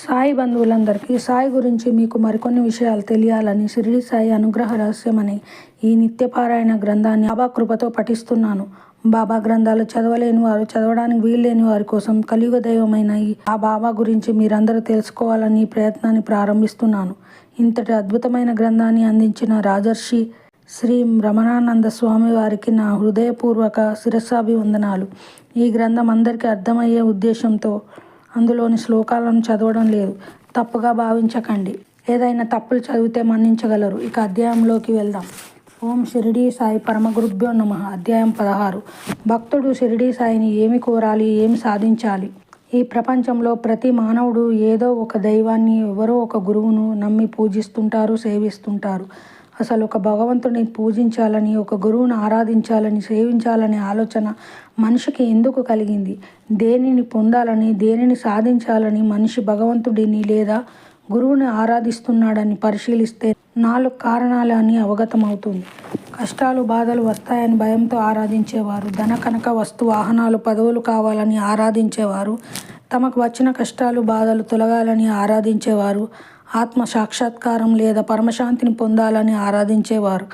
సాయి బంధువులందరికీ సాయి గురించి మీకు మరికొన్ని విషయాలు తెలియాలని షిరిడి సాయి అనుగ్రహ రహస్యమని ఈ నిత్యపారాయణ గ్రంథాన్ని బాబా కృపతో పఠిస్తున్నాను. బాబా గ్రంథాలు చదవలేని వారు చదవడానికి వీల్లేని వారి కోసం కలియుగ దైవమైన ఈ ఆ బాబా గురించి మీరందరూ తెలుసుకోవాలని ప్రయత్నాన్ని ప్రారంభిస్తున్నాను. ఇంతటి అద్భుతమైన గ్రంథాన్ని అందించిన రాజర్షి శ్రీ రమణానంద స్వామి వారికి నా హృదయపూర్వక శిరస్సాభివందనాలు. ఈ గ్రంథం అందరికీ అర్థమయ్యే ఉద్దేశంతో అందులోని శ్లోకాలను చదవడం లేదు. తప్పుగా భావించకండి. ఏదైనా తప్పులు చదివితే మన్నించగలరు. ఇక అధ్యాయంలోకి వెళ్దాం. ఓం షిరిడీ సాయి పరమ గురుభ్యో నమ. అధ్యాయం పదహారు. భక్తుడు షిరిడీ సాయిని ఏమి కోరాలి? ఏమి సాధించాలి? ఈ ప్రపంచంలో ప్రతి మానవుడు ఏదో ఒక దైవాన్ని ఎవరో ఒక గురువును నమ్మి పూజిస్తుంటారు సేవిస్తుంటారు. అసలు ఒక భగవంతుని పూజించాలని ఒక గురువును ఆరాధించాలని సేవించాలనే ఆలోచన మనిషికి ఎందుకు కలిగింది? దేనిని పొందాలని దేనిని సాధించాలని మనిషి భగవంతుడిని లేదా గురువుని ఆరాధిస్తున్నాడని పరిశీలిస్తే నాలుగు కారణాలు అని అవగతమవుతుంది. కష్టాలు బాధలు వస్తాయని భయంతో ఆరాధించేవారు ధన కనక వస్తు వాహనాలు పదవులు కావాలని ఆరాధించేవారు తమకు వచ్చిన కష్టాలు బాధలు తొలగాలని ఆరాధించేవారు ఆత్మ సాక్షాత్కారం లేదా పరమశాంతిని పొందాలని ఆరాధించేవారు.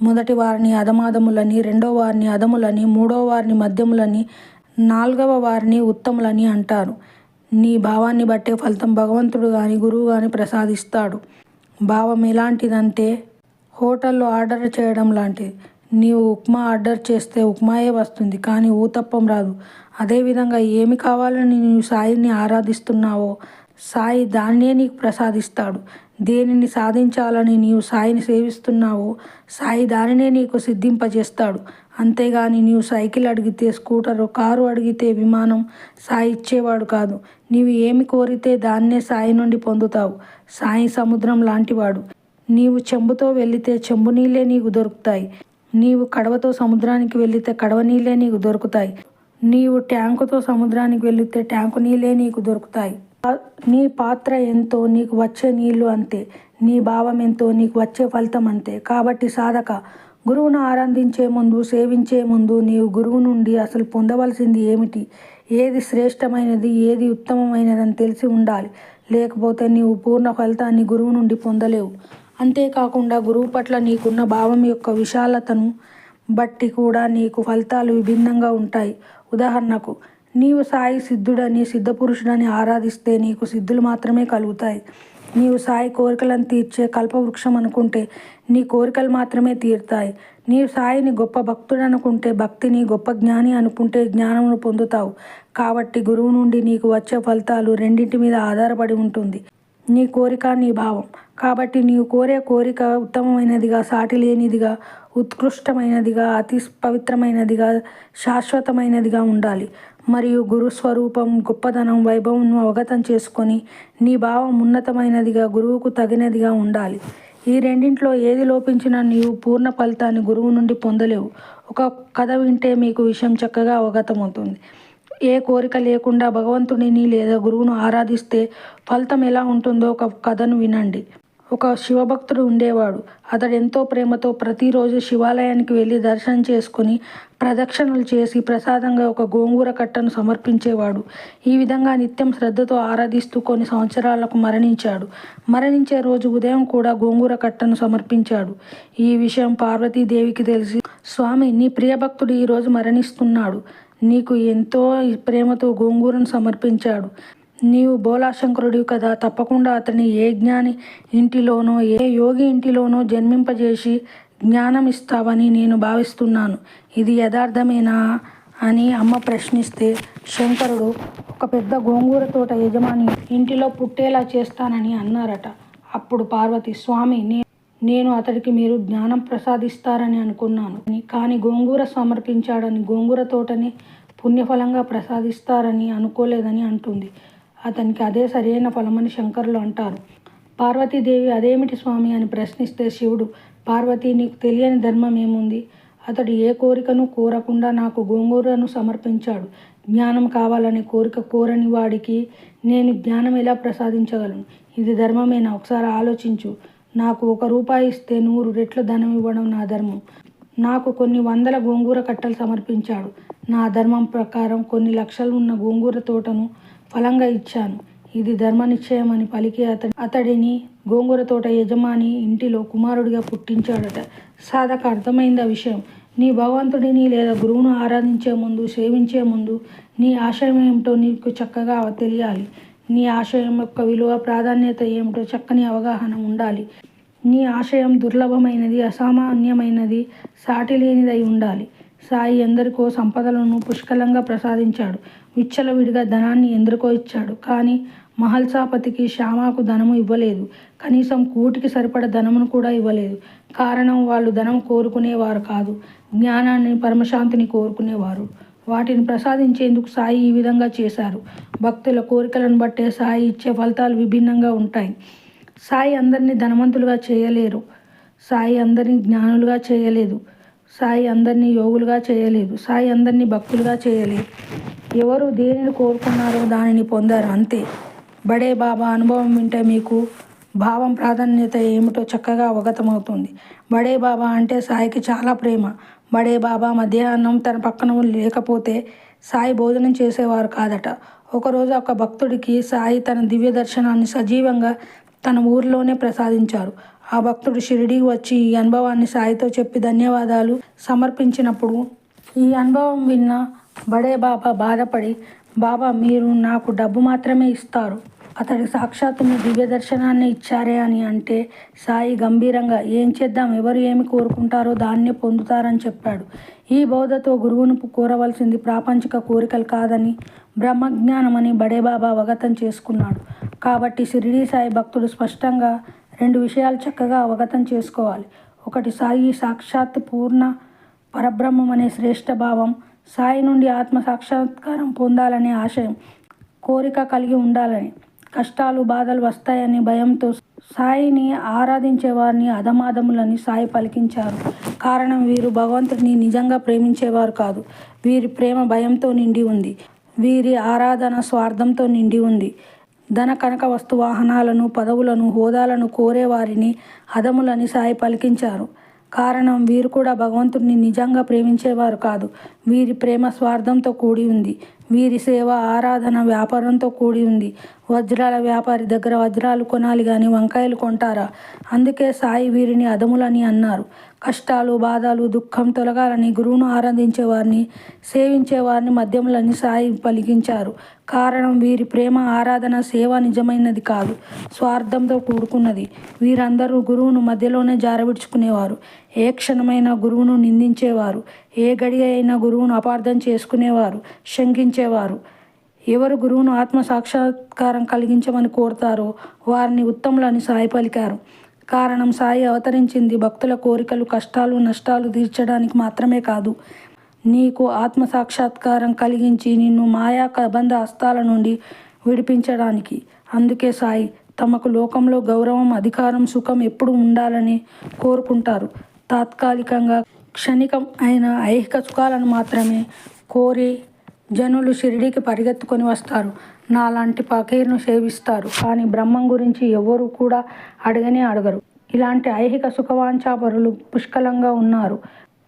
మొదటి వారిని అధమాదములని రెండో వారిని అధములని మూడో వారిని మధ్యములని నాలుగవ వారిని ఉత్తములని అంటారు. నీ భావాన్ని బట్టే ఫలితం భగవంతుడు కానీ గురువు కానీ ప్రసాదిస్తాడు. భావం ఎలాంటిదంటే హోటల్లో ఆర్డర్ చేయడం లాంటిది. నీవు ఉప్మా ఆర్డర్ చేస్తే ఉప్మాయే వస్తుంది కానీ ఊతప్పం రాదు. అదేవిధంగా ఏమి కావాలని నీవు సాయిని ఆరాధిస్తున్నావో సాయి దాన్నే నీకు ప్రసాదిస్తాడు. దేనిని సాధించాలని నీవు సాయిని సేవిస్తున్నావో సాయి దానినే నీకు సిద్ధింపజేస్తాడు. అంతేగాని నీవు సైకిల్ అడిగితే స్కూటర్ కారు అడిగితే విమానం సాయి ఇచ్చేవాడు కాదు. నీవు ఏమి కోరితే దాన్నే సాయి నుండి పొందుతావు. సాయి సముద్రం లాంటివాడు. నీవు చెంబుతో వెళితే చెంబు నీళ్ళే నీకు దొరుకుతాయి. నీవు కడవతో సముద్రానికి వెళితే కడవ నీళ్ళే నీకు దొరుకుతాయి. నీవు ట్యాంకుతో సముద్రానికి వెళితే ట్యాంకు నీళ్ళే నీకు దొరుకుతాయి. నీ పాత్ర ఎంతో నీకు వచ్చే నీళ్ళు అంతే. నీ భావం ఎంతో నీకు వచ్చే ఫలితం అంతే. కాబట్టి సాధక గురువును ఆరాధించే ముందు సేవించే ముందు నీవు గురువు నుండి అసలు పొందవలసింది ఏమిటి? ఏది శ్రేష్టమైనది ఏది ఉత్తమమైనది అని తెలిసి ఉండాలి. లేకపోతే నీవు పూర్ణ ఫలితాన్ని గురువు నుండి పొందలేవు. అంతేకాకుండా గురువు పట్ల నీకున్న భావం యొక్క విశాలతను బట్టి కూడా నీకు ఫలితాలు విభిన్నంగా ఉంటాయి. ఉదాహరణకు నీవు సాయి సిద్ధుడని సిద్ధపురుషుడని ఆరాధిస్తే నీకు సిద్ధులు మాత్రమే కలుగుతాయి. నీవు సాయి కోరికలను తీర్చే కల్పవృక్షం అనుకుంటే నీ కోరికలు మాత్రమే తీరుతాయి. నీవు సాయిని గొప్ప భక్తుడు అనుకుంటే భక్తిని గొప్ప జ్ఞాని అనుకుంటే జ్ఞానమును పొందుతావు. కాబట్టి గురువు నుండి నీకు వచ్చే ఫలితాలు రెండింటి మీద ఆధారపడి ఉంటుంది. నీ కోరిక నీ భావం. కాబట్టి నీవు కోరే కోరిక ఉత్తమమైనదిగా సాటి లేనిదిగా ఉత్కృష్టమైనదిగా అతి పవిత్రమైనదిగా శాశ్వతమైనదిగా ఉండాలి. మరియు గురు స్వరూపం గొప్పదనం వైభవంను అవగతం చేసుకొని నీ భావం ఉన్నతమైనదిగా గురువుకు తగినదిగా ఉండాలి. ఈ రెండింటిలో ఏది లోపించినా నీవు పూర్ణ ఫలితాన్ని గురువు నుండి పొందలేవు. ఒక కథ వింటే మీకు విషయం చక్కగా అవగతమవుతుంది. ఏ కోరిక లేకుండా భగవంతుడిని లేదా గురువును ఆరాధిస్తే ఫలితం ఎలా ఉంటుందో ఒక కథను వినండి. ఒక శివభక్తుడు ఉండేవాడు. అతడు ఎంతో ప్రేమతో ప్రతిరోజు శివాలయానికి వెళ్ళి దర్శనం చేసుకుని ప్రదక్షిణలు చేసి ప్రసాదంగా ఒక గోంగూర కట్టను సమర్పించేవాడు. ఈ విధంగా నిత్యం శ్రద్ధతో ఆరాధిస్తూ కొన్ని సంవత్సరాలకు మరణించాడు. మరణించే రోజు ఉదయం కూడా గోంగూర కట్టను సమర్పించాడు. ఈ విషయం పార్వతీదేవికి తెలిసి స్వామి నీ ప్రియభక్తుడు ఈరోజు మరణిస్తున్నాడు. నీకు ఎంతో ప్రేమతో గోంగూరను సమర్పించాడు. నీవు బోలాశంకరుడివి కదా. తప్పకుండా అతని ఏ జ్ఞాని ఇంటిలోనో ఏ యోగి ఇంటిలోనో జన్మింపజేసి జ్ఞానం ఇస్తావని నేను భావిస్తున్నాను. ఇది యథార్థమేనా అని అమ్మ ప్రశ్నిస్తే శంకరుడు ఒక పెద్ద గోంగూర తోట యజమాని ఇంటిలో పుట్టేలా చేస్తానని అన్నారట. అప్పుడు పార్వతి స్వామి నే నేను అతడికి మీరు జ్ఞానం ప్రసాదిస్తారని అనుకున్నాను. కానీ గోంగూర సమర్పించాడని గోంగూర తోటని పుణ్యఫలంగా ప్రసాదిస్తారని అనుకోలేదని అంటుంది. అతనికి అదే సరైన ఫలమని శంకరులు అంటారు. పార్వతీదేవి అదేమిటి స్వామి అని ప్రశ్నిస్తే శివుడు పార్వతి నీకు తెలియని ధర్మం ఏముంది? అతడు ఏ కోరికను కోరకుండా నాకు గోంగూరను సమర్పించాడు. జ్ఞానం కావాలనే కోరిక కోరని వాడికి నేను జ్ఞానం ఎలా ప్రసాదించగలను? ఇది ధర్మమేనా? ఒకసారి ఆలోచించు. నాకు ఒక రూపాయి ఇస్తే నూరు రెట్లు ధనం ఇవ్వడం నా ధర్మం. నాకు కొన్ని వందల గోంగూర కట్టలు సమర్పించాడు. నా ధర్మం ప్రకారం కొన్ని లక్షలు ఉన్న గోంగూర తోటను ఫలంగా ఇచ్చాను. ఇది ధర్మ నిశ్చయమని పలికి అతడి అతడిని గోంగూర తోట యజమాని ఇంటిలో కుమారుడిగా పుట్టించాడట. సాధక అర్థమైంది ఆ విషయం. నీ భగవంతుడిని లేదా గురువును ఆరాధించే ముందు సేవించే ముందు నీ ఆశయం ఏమిటో నీకు చక్కగా తెలియాలి. నీ ఆశయం యొక్క విలువ ప్రాధాన్యత ఏమిటో చక్కని అవగాహన ఉండాలి. నీ ఆశయం దుర్లభమైనది అసామాన్యమైనది సాటి లేనిదై ఉండాలి. సాయి ఎందరికో సంపదలను పుష్కలంగా ప్రసాదించాడు. విచ్చలవిడిగా ధనాన్ని ఎందరికో ఇచ్చాడు. కానీ మహల్సాపతికి శ్యామాకు ధనము ఇవ్వలేదు. కనీసం కూటికి సరిపడ ధనమును కూడా ఇవ్వలేదు. కారణం వాళ్ళు ధనం కోరుకునేవారు కాదు. జ్ఞానాన్ని పరమశాంతిని కోరుకునేవారు. వాటిని ప్రసాదించేందుకు సాయి ఈ విధంగా చేశారు. భక్తుల కోరికలను బట్టే సాయి ఇచ్చే ఫలితాలు విభిన్నంగా ఉంటాయి. సాయి అందరినీ ధనవంతులుగా చేయలేరు. సాయి అందరినీ జ్ఞానులుగా చేయలేదు. సాయి అందరినీ యోగులుగా చేయలేదు. సాయి అందరినీ భక్తులుగా చేయలేదు. ఎవరు దేనిని కోరుకున్నారో దానిని పొందారు అంతే. బడే బాబా అనుభవం వింటే మీకు భావం ప్రాధాన్యత ఏమిటో చక్కగా అవగతమవుతుంది. బడే బాబా అంటే సాయికి చాలా ప్రేమ. బడే బాబా మధ్యాహ్నం తన పక్కన లేకపోతే సాయి భోజనం చేసేవారు కాదట. ఒకరోజు ఒక భక్తుడికి సాయి తన దివ్య దర్శనాన్ని సజీవంగా తన ఊరిలోనే ప్రసాదించారు. ఆ భక్తుడు షిరిడీకి వచ్చి ఈ అనుభవాన్ని సాయితో చెప్పి ధన్యవాదాలు సమర్పించినప్పుడు ఈ అనుభవం విన్న బడే బాబా బాధపడి బాబా మీరు నాకు డబ్బు మాత్రమే ఇస్తారు. అతడికి సాక్షాత్తు మీ దివ్య దర్శనాన్ని ఇచ్చారే అని అంటే సాయి గంభీరంగా ఏం చేద్దాం ఎవరు ఏమి కోరుకుంటారో దాన్నే పొందుతారని చెప్పాడు. ఈ బోధతో గురువును కోరవలసింది ప్రాపంచిక కోరికలు కాదని బ్రహ్మజ్ఞానమని బడేబాబా అవగతం చేసుకున్నాడు. కాబట్టి షిరిడీ సాయి భక్తుడు స్పష్టంగా రెండు విషయాలు చక్కగా అవగతం చేసుకోవాలి. ఒకటి సాయి సాక్షాత్ పూర్ణ పరబ్రహ్మం అనే శ్రేష్ఠ భావం సాయి నుండి ఆత్మ సాక్షాత్కారం పొందాలనే ఆశయం కోరిక కలిగి ఉండాలని. కష్టాలు బాధలు వస్తాయని భయంతో సాయిని ఆరాధించే వారిని అధమాధములని సాయి పలికించారు. కారణం వీరు భగవంతుడిని నిజంగా ప్రేమించేవారు కాదు. వీరి ప్రేమ భయంతో నిండి ఉంది. వీరి ఆరాధన స్వార్థంతో నిండి ఉంది. ధన కనక వస్తు వాహనాలను పదవులను హోదాలను కోరేవారిని అదములని సాయి పలికించారు. కారణం వీరు కూడా భగవంతుడిని నిజంగా ప్రేమించేవారు కాదు. వీరి ప్రేమ స్వార్థంతో కూడి ఉంది. వీరి సేవ ఆరాధన వ్యాపారంతో కూడి ఉంది. వజ్రాల వ్యాపారి దగ్గర వజ్రాలు కొనాలి కానీ వంకాయలు కొంటారా? అందుకే సాయి వీరిని అదములని అన్నారు. కష్టాలు బాధలు దుఃఖం తొలగాలని గురువును ఆరాధించేవారిని వారిని సేవించే వారిని మద్యములని సాయి పలికించారు. కారణం వీరి ప్రేమ ఆరాధన సేవ నిజమైనది కాదు స్వార్థంతో కూడుకున్నది. వీరందరూ గురువును మధ్యలోనే జారవిడుచుకునేవారు. ఏ క్షణమైన గురువును నిందించేవారు ఏ గడి అయినా గురువును అపార్థం చేసుకునేవారు శంకించేవారు. ఎవరు గురువును ఆత్మ సాక్షాత్కారం కలిగించమని కోరుతారో వారిని ఉత్తములని సాయి పలికారు. కారణం సాయి అవతరించింది భక్తుల కోరికలు కష్టాలు నష్టాలు తీర్చడానికి మాత్రమే కాదు. నీకు ఆత్మ సాక్షాత్కారం కలిగించి నిన్ను మాయా కబంధ హస్తాల నుండి విడిపించడానికి. అందుకే సాయి తమకు లోకంలో గౌరవం అధికారం సుఖం ఎప్పుడు ఉండాలని కోరుకుంటారు. తాత్కాలికంగా క్షణికం అయిన ఐహిక సుఖాలను మాత్రమే కోరి జనులు షిరిడీకి పరిగెత్తుకొని వస్తారు. నాలాంటి పకీర్ను సేవిస్తారు. కానీ బ్రహ్మం గురించి ఎవరు కూడా అడగనే అడగరు. ఇలాంటి ఐహిక సుఖవాంఛాపరులు పుష్కలంగా ఉన్నారు.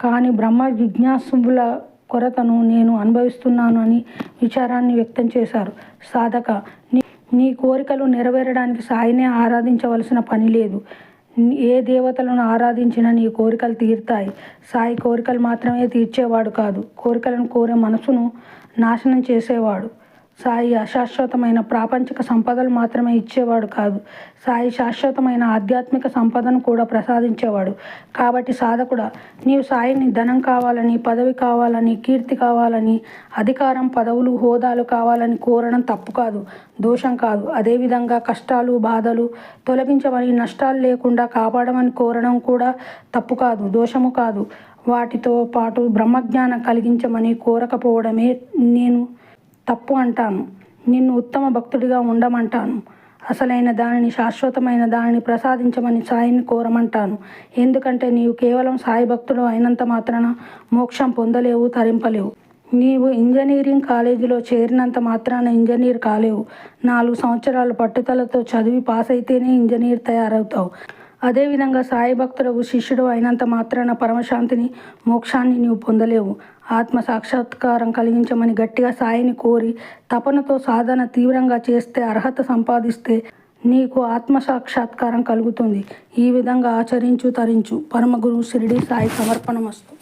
కానీ బ్రహ్మ జిజ్ఞాసుల కొరతను నేను అనుభవిస్తున్నాను అని విచారాన్ని వ్యక్తం చేశారు. సాధక నీ నీ కోరికలు నెరవేరడానికి సాయినే ఆరాధించవలసిన పని లేదు. ఏ దేవతలను ఆరాధించినా నీ కోరికలు తీరుతాయి. సాయి కోరికలు మాత్రమే తీర్చేవాడు కాదు. కోరికలను కోరే మనసును నాశనం చేసేవాడు. సాయి అశాశ్వతమైన ప్రాపంచిక సంపదలు మాత్రమే ఇచ్చేవాడు కాదు. సాయి శాశ్వతమైన ఆధ్యాత్మిక సంపదను కూడా ప్రసాదించేవాడు. కాబట్టి సాధకుడా నీవు సాయిని ధనం కావాలని పదవి కావాలని కీర్తి కావాలని అధికారం పదవులు హోదాలు కావాలని కోరడం తప్పు కాదు దోషం కాదు. అదేవిధంగా కష్టాలు బాధలు తొలగించమని నష్టాలు లేకుండా కాపాడమని కోరడం కూడా తప్పు కాదు దోషము కాదు. వాటితో పాటు బ్రహ్మజ్ఞానం కలిగించమని కోరకపోవడమే నేను తప్పు అంటాను. నిన్ను ఉత్తమ భక్తుడిగా ఉండమంటాను. అసలైన దానిని శాశ్వతమైన దానిని ప్రసాదించమని సాయిని కోరమంటాను. ఎందుకంటే నీవు కేవలం సాయి భక్తుడు అయినంత మాత్రాన మోక్షం పొందలేవు తరింపలేవు. నీవు ఇంజనీరింగ్ కాలేజీలో చేరినంత మాత్రాన ఇంజనీర్ కాలేవు. నాలుగు సంవత్సరాలు పట్టుదలతో చదివి పాస్ అయితేనే ఇంజనీర్ తయారవుతావు. అదేవిధంగా సాయి భక్తుడు శిష్యుడు అయినంత మాత్రాన పరమశాంతిని మోక్షాన్ని నీవు పొందలేవు. ఆత్మ సాక్షాత్కారం కలిగించమని గట్టిగా సాయిని కోరి తపనతో సాధన తీవ్రంగా చేస్తే అర్హత సంపాదిస్తే నీకు ఆత్మ సాక్షాత్కారం కలుగుతుంది. ఈ విధంగా ఆచరించు తరించు. పరమగురు షిరిడి సాయి సమర్పణమస్తు.